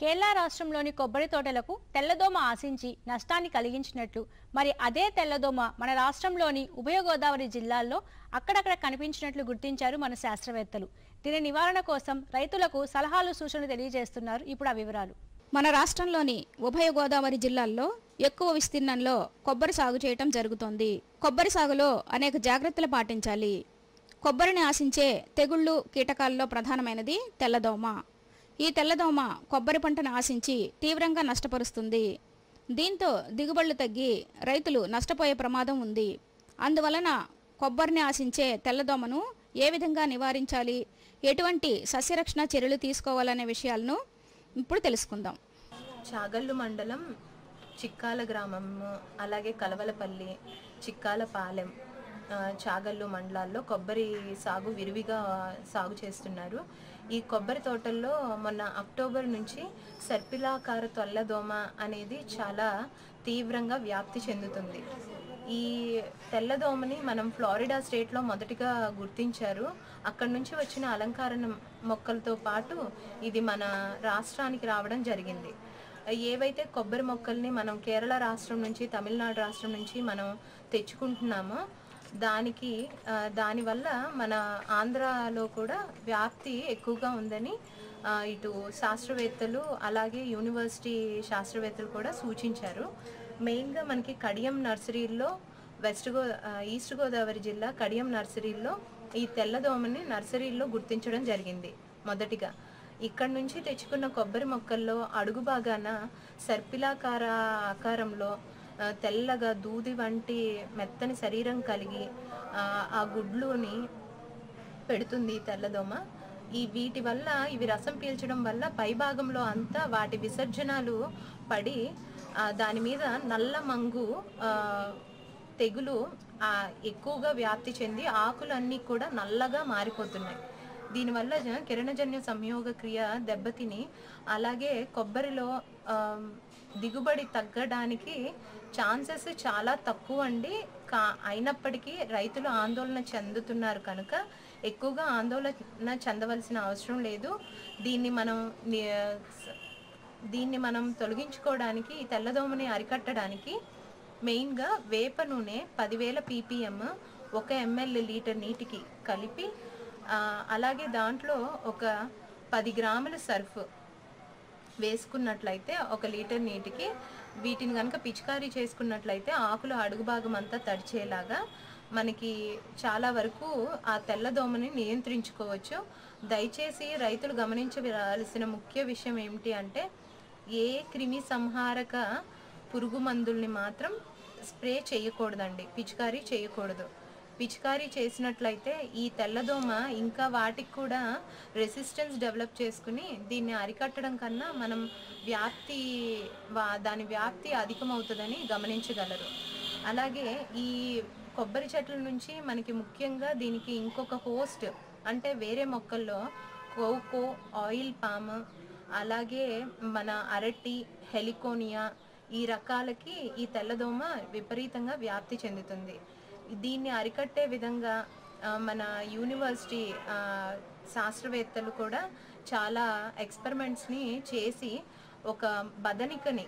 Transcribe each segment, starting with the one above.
కేరళ రాష్ట్రంలోని కొబ్బరి తోటలకు తెల్లదోమ ఆశించి నష్టాన్ని కలిగించినట్లు మరి అదే తెల్లదోమ మన రాష్ట్రంలోని ఉభయ గోదావరి జిల్లాల్లో అక్కడక్కడ కనిపించినట్లు గుర్తించారు మన శాస్త్రవేత్తలు. దీని నివారణ కోసం రైతులకు సలహాలు సూచనలు తెలియజేస్తున్నారు ఇప్పుడు ఆ వివరాలు. మన రాష్ట్రంలోని ఉభయ గోదావరి జిల్లాల్లో ఎక్కువ విస్తీర్ణంలో కొబ్బరి సాగు చేయటం జరుగుతోంది. కొబ్బరి సాగులో అనేక జాగ్రత్తలు పాటించాలి. కొబ్బరిని ఆశించే తెగుళ్ళు కీటకాల్లో ప్రధానమైనది తెల్లదోమ. ఈ తెల్లదోమ కొబ్బరి పంటను ఆశించి తీవ్రంగా నష్టపరుస్తుంది. దీంతో దిగుబడులు తగ్గి రైతులు నష్టపోయే ప్రమాదం ఉంది. అందువలన కొబ్బరిని ఆశించే తెల్లదోమను ఏ విధంగా నివారించాలి? ఎటువంటి సస్యరక్షణ చర్యలు తీసుకోవాలనే విషయాలను ఇప్పుడు తెలుసుకుందాం. చాగల్లు మండలం చిక్కాల గ్రామము అలాగే కలవలపల్లి చిక్కాలపాలెం ఆ, చాగల్లు మండలాల్లో కొబ్బరి సాగు విరివిగా సాగు చేస్తున్నారు. ఈ కొబ్బరి తోటల్లో మొన్న అక్టోబర్ నుంచి సర్పిలాకార తొల్లదోమ అనేది చాలా తీవ్రంగా వ్యాప్తి చెందుతుంది. ఈ తెల్లదోమని మనం ఫ్లోరిడా స్టేట్లో మొదటిగా గుర్తించారు. అక్కడి నుంచి వచ్చిన అలంకారణ మొక్కలతో పాటు ఇది మన రాష్ట్రానికి రావడం జరిగింది. ఏవైతే కొబ్బరి మొక్కల్ని మనం కేరళ రాష్ట్రం నుంచి తమిళనాడు రాష్ట్రం నుంచి మనం తెచ్చుకుంటున్నామో దానికి దానివల్ల మన ఆంధ్రాలో కూడా వ్యాప్తి ఎక్కువగా ఉందని ఇటు శాస్త్రవేత్తలు అలాగే యూనివర్సిటీ శాస్త్రవేత్తలు కూడా సూచించారు. మెయిన్గా మనకి కడియం నర్సరీల్లో వెస్ట్ గో ఈస్ట్ గోదావరి జిల్లా కడియం నర్సరీల్లో ఈ తెల్లదోమని నర్సరీల్లో గుర్తించడం జరిగింది మొదటిగా. ఇక్కడ నుంచి తెచ్చుకున్న కొబ్బరి మొక్కల్లో అడుగు భాగాన సర్పిలాకార ఆకారంలో తెల్లగా దూది వంటి మెత్తని శరీరం కలిగి ఆ, గుడ్లుని పెడుతుంది తెల్లదోమ. ఈ వీటి వల్ల ఇవి రసం పీల్చడం వల్ల పై భాగంలో అంతా వాటి విసర్జనాలు పడి దాని మీద నల్ల మంగు తెగులు ఎక్కువగా వ్యాప్తి చెంది ఆకులన్నీ కూడా నల్లగా మారిపోతున్నాయి. దీనివల్ల కిరణజన్య సంయోగ క్రియ దెబ్బతిని అలాగే కొబ్బరిలో దిగుబడి తగ్గడానికి ఛాన్సెస్ చాలా తక్కువ అండి కా అయినప్పటికీ రైతులు ఆందోళన చెందుతున్నారు కనుక ఎక్కువగా ఆందోళన చెందవలసిన అవసరం లేదు. దీన్ని మనం దీన్ని మనం తొలగించుకోవడానికి ఈ తెల్లదోమని అరికట్టడానికి మెయిన్గా వేప నూనె పదివేల పీపీఎం ఒక ఎంఎల్ లీటర్ నీటికి కలిపి అలాగే దాంట్లో ఒక పది గ్రాముల సర్ఫ్ వేసుకున్నట్లయితే ఒక లీటర్ నీటికి వీటిని కనుక పిచికారీ చేసుకున్నట్లయితే ఆకులు అడుగు భాగం అంతా తడిచేలాగా మనకి చాలా వరకు ఆ తెల్లదోమని నియంత్రించుకోవచ్చు. దయచేసి రైతులు గమనించవలసిన ముఖ్య విషయం ఏమిటి అంటే ఏ క్రిమి సంహారక పురుగు మందుల్ని మాత్రం స్ప్రే చేయకూడదండి. పిచికారీ చేయకూడదు. పిచికారీ చేసినట్లయితే ఈ తెల్లదోమ ఇంకా వాటికి కూడా రెసిస్టెన్స్ డెవలప్ చేసుకుని దీన్ని అరికట్టడం కన్నా మనం వ్యాప్తి వా- దాని వ్యాప్తి అధికమవుతుందని గమనించగలరు. అలాగే ఈ కొబ్బరి చెట్ల నుంచి మనకి ముఖ్యంగా దీనికి ఇంకొక హోస్ట్ అంటే వేరే మొక్కల్లో కోకో ఆయిల్ పామ్ అలాగే మన అరటి హెలికోనియా ఈ రకాలకి ఈ తెల్లదోమ విపరీతంగా వ్యాప్తి చెందుతుంది. దీన్ని అరికట్టే విధంగా మన యూనివర్సిటీ శాస్త్రవేత్తలు కూడా చాలా ఎక్స్పెరిమెంట్స్ని చేసి ఒక బదనికని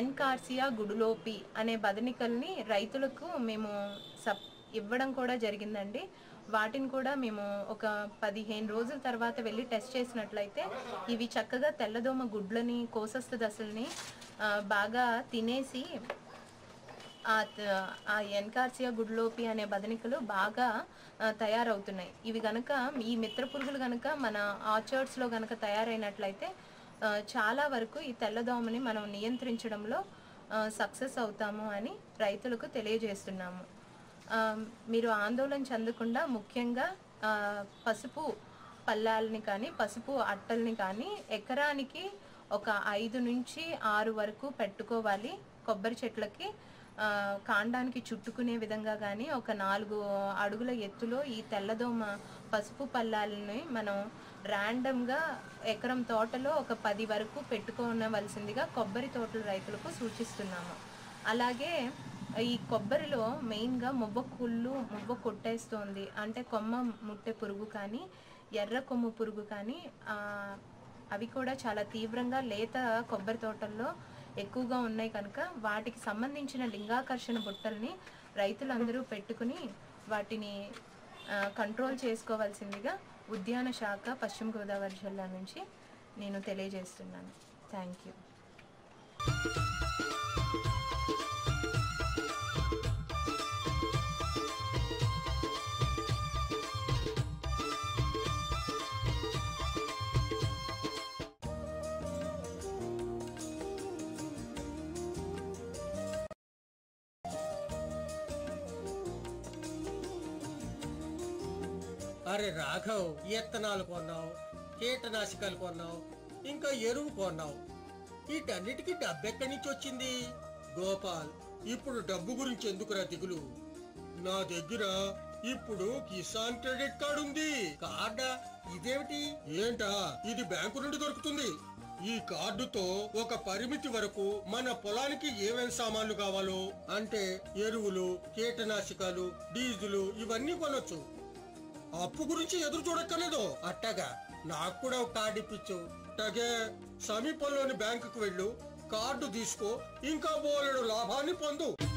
ఎన్కార్సియా గుడులోపి అనే బదనికల్ని రైతులకు మేము సప్ ఇవ్వడం కూడా జరిగిందండి. వాటిని కూడా మేము ఒక పదిహేను రోజుల తర్వాత వెళ్ళి టెస్ట్ చేసినట్లయితే ఇవి చక్కగా తెల్లదోమ గుడ్లని కోసస్థ దశల్ని బాగా తినేసి ఆ ఎన్కార్సియా గుడ్లోపి అనే బదనికలు బాగా తయారవుతున్నాయి. ఇవి గనక ఈ మిత్ర పురుగులు గనక మన ఆర్చర్డ్స్లో గనక తయారైనట్లయితే చాలా వరకు ఈ తెల్లదోమని మనం నియంత్రించడంలో సక్సెస్ అవుతాము అని రైతులకు తెలియజేస్తున్నాము. మీరు ఆందోళన చెందకుండా ముఖ్యంగా పసుపు పల్లాలని కానీ పసుపు అట్టల్ని కానీ ఎకరానికి ఒక ఐదు నుంచి ఆరు వరకు పెట్టుకోవాలి. కొబ్బరి చెట్లకి కాండానికి చుట్టుకునే విధంగా కానీ ఒక నాలుగు అడుగుల ఎత్తులో ఈ తెల్లదోమ పసుపు పల్లాలని మనం ర్యాండమ్గా ఎకరం తోటలో ఒక పది వరకు పెట్టుకోవలసిందిగా కొబ్బరి తోటల రైతులకు సూచిస్తున్నాము. అలాగే ఈ కొబ్బరిలో మెయిన్గా మువ్వ కుళ్ళు మువ్వ కొట్టేస్తోంది. అంటే కొమ్మ ముట్టె పురుగు కానీ ఎర్ర కొమ్ము పురుగు కానీ అవి కూడా చాలా తీవ్రంగా లేత కొబ్బరి తోటల్లో ఎక్కువగా ఉన్నాయి కనుక వాటికి సంబంధించిన లింగాకర్షణ బుట్టల్ని రైతులందరూ పెట్టుకుని వాటిని కంట్రోల్ చేసుకోవాల్సిందిగా ఉద్యాన శాఖ పశ్చిమ గోదావరి జిల్లా నుంచి నేను తెలియజేస్తున్నాను. థ్యాంక్ యూ అరే రాఘవ్ ఇత్తనాలు కొన్నావు కీటనాశకాలు కొన్నావు ఇంకా ఎరువు కొన్నావు. వీటన్నిటికీ డబ్బెక్కడి నుంచి వచ్చింది? గోపాల్ ఇప్పుడు డబ్బు గురించి ఎందుకురా దిగులు? నా దగ్గర ఇప్పుడు కిసాన్ క్రెడిట్ కార్డు ఉంది. కార్డా? ఇదేమిటి? ఏంటా? ఇది బ్యాంకు నుండి దొరుకుతుంది. ఈ కార్డుతో ఒక పరిమితి వరకు మన పొలానికి ఏమేం సామాన్లు కావాలో? అంటే ఎరువులు కీటనాశకాలు డీజిలు ఇవన్నీ కొనొచ్చు. అప్పు గురించి ఎదురు చూడక్కర్లేదు. అట్టగా నాకు కూడా ఒక కార్డు ఇప్పించు అట్టగే సమీపంలోని బ్యాంకుకు వెళ్ళు. కార్డు తీసుకో. ఇంకా బోలెడు లాభాన్ని పొందు.